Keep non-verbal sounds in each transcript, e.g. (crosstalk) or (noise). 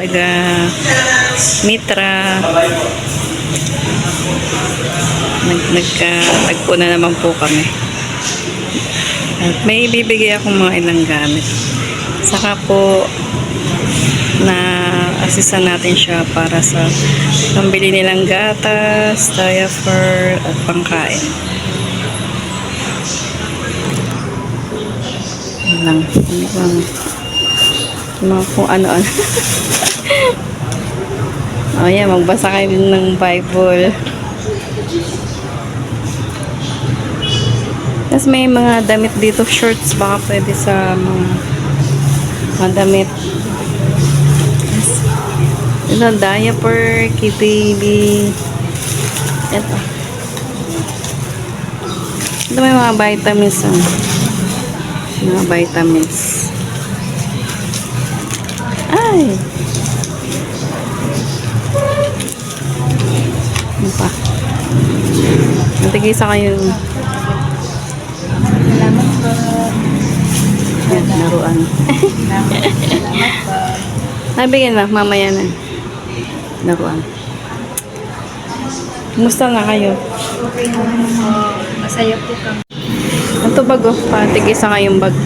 taga Mitra. Nag, nagkatagpo na naman po kami. May ibibigay akong mga ilang gamit. Saka po na assistan natin siya para sa pambili nilang gatas, diaper, at pangkain. Yun lang. Mga kung ano-ano. (laughs) o yan, magbasa kayo ng Bible. Tapos may mga damit dito, shorts, baka pwede sa mga, mga damit. Ito, diaper, baby. Ito. Ito may mga vitamins. ah. Mga vitamins. Ay! Ano pa? Natigisa kayo. Salamat po. Yan, laruan. (laughs) Salamat po. Nabigyan na, mamaya na. Laruan. Kumusta na kayo? Okay po. Masaya po kami. Ito bag oh, patigisa kayong bag.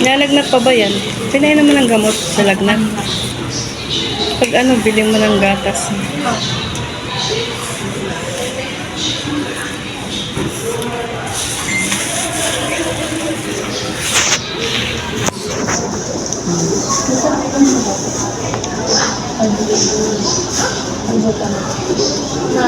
Nalagnat pa ba yan? Pinain naman ng gamot sa lagnat. Pag ano, biling mo ng gatas. Na,